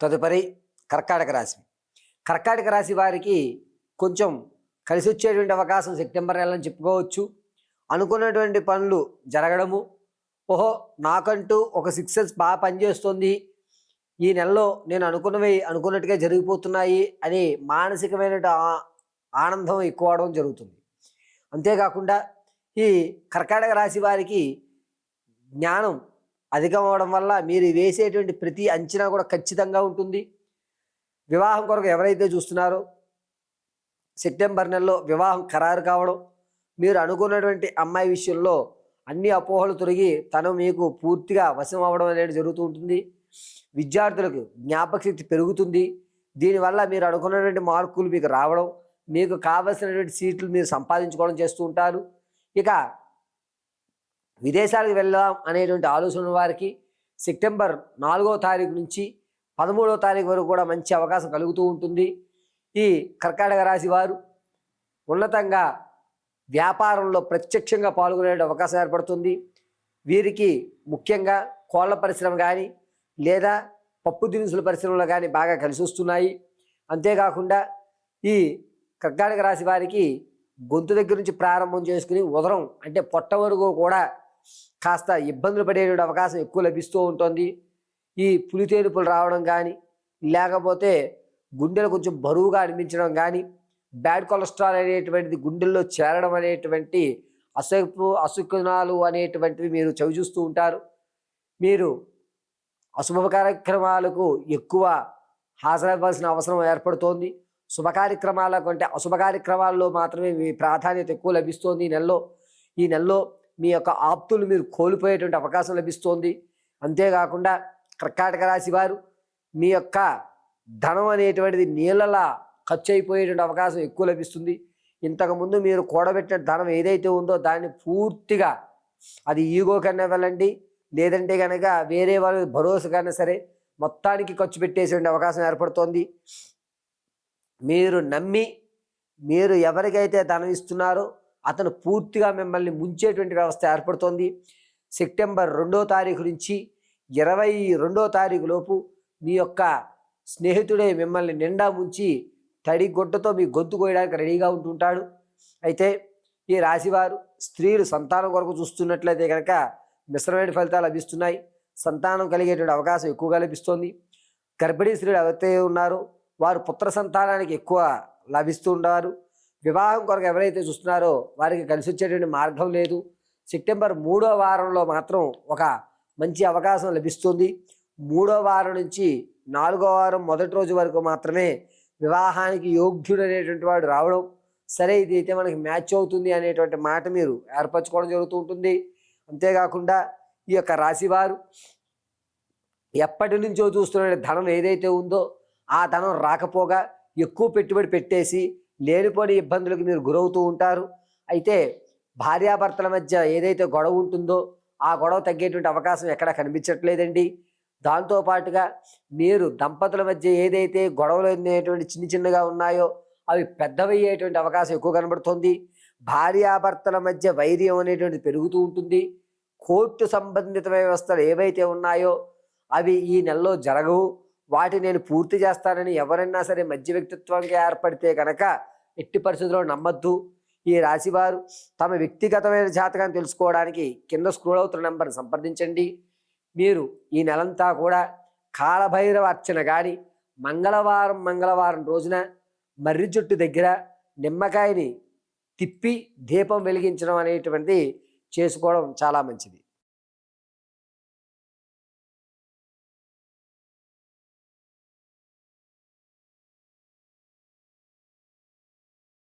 తదుపరి కర్కాటక రాశి. కర్కాటక రాశి వారికి కొంచెం కలిసి వచ్చేటువంటి అవకాశం సెప్టెంబర్ నెలని చెప్పుకోవచ్చు. అనుకున్నటువంటి పనులు జరగడము. ఓహో నాకంటూ ఒక సిక్సెస్ బాగా పనిచేస్తుంది ఈ నెలలో నేను అనుకున్నవి అనుకున్నట్టుగా జరిగిపోతున్నాయి అని మానసికమైన ఆనందం ఎక్కువ అవడం జరుగుతుంది. అంతేకాకుండా ఈ కర్కాటక రాశి వారికి జ్ఞానం అధికం అవడం వల్ల మీరు వేసేటువంటి ప్రతి అంచనా కూడా ఖచ్చితంగా ఉంటుంది. వివాహం కొరకు ఎవరైతే చూస్తున్నారో సెప్టెంబర్ నెలలో వివాహం ఖరారు కావడం మీరు అనుకున్నటువంటి అమ్మాయి విషయంలో అన్ని అపోహలు తొలగి తను మీకు పూర్తిగా వశం అవ్వడం అనేది జరుగుతూ ఉంటుంది. విద్యార్థులకు జ్ఞాపక శక్తి పెరుగుతుంది. దీనివల్ల మీరు అనుకున్నటువంటి మార్కులు మీకు రావడం మీకు కావలసినటువంటి సీట్లు మీరు సంపాదించుకోవడం చేస్తూ ఉంటారు. ఇక విదేశాలకు వెళ్దాం అనేటువంటి ఆలోచన వారికి సెప్టెంబర్ నాలుగో తారీఖు నుంచి పదమూడవ తారీఖు వరకు కూడా మంచి అవకాశం కలుగుతూ ఉంటుంది. ఈ కర్కాటక రాశి వారు ఉన్నతంగా వ్యాపారంలో ప్రత్యక్షంగా పాల్గొనే అవకాశం ఏర్పడుతుంది. వీరికి ముఖ్యంగా కోళ్ళ పరిశ్రమ కానీ లేదా పప్పు దినుసుల పరిశ్రమలో కానీ బాగా కలిసి వస్తున్నాయి. అంతేకాకుండా ఈ కర్కాటక రాశి వారికి గొంతు దగ్గర నుంచి ప్రారంభం చేసుకుని ఉదరం అంటే పొట్ట వరకు కూడా కాస్త ఇబ్బందులు పడేటువంటి అవకాశం ఎక్కువ లభిస్తూ ఉంటుంది. ఈ పులితేనుపులు రావడం కానీ లేకపోతే గుండెలు కొంచెం బరువుగా అనిపించడం కానీ బ్యాడ్ కొలెస్ట్రాల్ అనేటువంటిది గుండెల్లో చేరడం అనేటువంటి అసపు అసుకునాలు అనేటువంటివి మీరు చవి చూస్తూ ఉంటారు. మీరు అశుభ కార్యక్రమాలకు ఎక్కువ హాజరవ్వాల్సిన అవసరం ఏర్పడుతోంది. శుభ కార్యక్రమాల కంటే అశుభ కార్యక్రమాల్లో మాత్రమే మీ ప్రాధాన్యత ఎక్కువ లభిస్తోంది ఈ నెలలో. ఈ నెలలో మీ యొక్క ఆప్తులు మీరు కోల్పోయేటువంటి అవకాశం లభిస్తోంది. అంతేకాకుండా కర్కాటక రాశి వారు మీ యొక్క ధనం అనేటువంటిది నీళ్ళలా ఖర్చు అయిపోయేటువంటి అవకాశం ఎక్కువ లభిస్తుంది. ఇంతకుముందు మీరు కూడబెట్టిన ధనం ఏదైతే ఉందో దాన్ని పూర్తిగా అది ఈగో కన్నా వెళ్ళండి. లేదంటే కనుక వేరే వాళ్ళ భరోసా కన్నా సరే మొత్తానికి ఖర్చు పెట్టేసేటువంటి అవకాశం ఏర్పడుతోంది. మీరు నమ్మి మీరు ఎవరికైతే ధనం ఇస్తున్నారో అతను పూర్తిగా మిమ్మల్ని ముంచేటువంటి వ్యవస్థ ఏర్పడుతోంది. సెప్టెంబర్ రెండో తారీఖు నుంచి ఇరవై రెండో తారీఖు లోపు మీ యొక్క స్నేహితుడే మిమ్మల్ని నిండా ముంచి తడి గుడ్డతో మీ గొంతు కోయడానికి రెడీగా ఉంటుంటాడు. అయితే ఈ రాశివారు స్త్రీలు సంతానం కొరకు చూస్తున్నట్లయితే కనుక మిశ్రమైన ఫలితాలు లభిస్తున్నాయి. సంతానం కలిగేటువంటి అవకాశం ఎక్కువగా లభిస్తుంది. గర్భిణీ స్త్రీలు ఎవరైతే ఉన్నారో వారు పుత్ర సంతానానికి ఎక్కువ లభిస్తుంటారు. వివాహం కొరకు ఎవరైతే చూస్తున్నారో వారికి కలిసి వచ్చేటువంటి మార్గం లేదు. సెప్టెంబర్ మూడో వారంలో మాత్రం ఒక మంచి అవకాశం లభిస్తుంది. మూడో వారం నుంచి నాలుగో వారం మొదటి రోజు వరకు మాత్రమే వివాహానికి యోగ్యుడు అనేటువంటి వాడు రావడం సరే ఇది అయితే మనకి మ్యాచ్ అవుతుంది అనేటువంటి మాట మీరు ఏర్పరచుకోవడం జరుగుతూ ఉంటుంది. అంతేకాకుండా ఈ యొక్క రాశివారు ఎప్పటి నుంచో చూస్తున్న ధనం ఏదైతే ఉందో ఆ ధనం రాకపోగా ఎక్కువ పెట్టుబడి పెట్టేసి లేనిపోని ఇబ్బందులకు మీరు గురవుతూ ఉంటారు. అయితే భార్యాభర్తల మధ్య ఏదైతే గొడవ ఉంటుందో ఆ గొడవ తగ్గేటువంటి అవకాశం ఎక్కడ కనిపించట్లేదండి. దాంతోపాటుగా మీరు దంపతుల మధ్య ఏదైతే గొడవలు అనేటువంటి చిన్న చిన్నగా ఉన్నాయో అవి పెద్దవయ్యేటువంటి అవకాశం ఎక్కువ కనబడుతుంది. భార్యాభర్తల మధ్య వైర్యం అనేటువంటి పెరుగుతూ ఉంటుంది. కోర్టు సంబంధిత వ్యవస్థలు ఏవైతే ఉన్నాయో అవి ఈ నెలలో జరగవు. వాటి నేను పూర్తి చేస్తానని ఎవరైనా సరే మధ్య వ్యక్తిత్వంగా ఏర్పడితే కనుక ఎట్టి పరిస్థితుల్లో నమ్మద్దు. ఈ రాశివారు తమ వ్యక్తిగతమైన జాతకాన్ని తెలుసుకోవడానికి కింద స్క్రోల్ అవుతున్న నెంబర్ని సంప్రదించండి. మీరు ఈ నెలంతా కూడా కాలభైరవ అర్చన కానీ మంగళవారం మంగళవారం రోజున మర్రి జుట్టు దగ్గర నిమ్మకాయని తిప్పి దీపం వెలిగించడం అనేటువంటిది చేసుకోవడం చాలా మంచిది.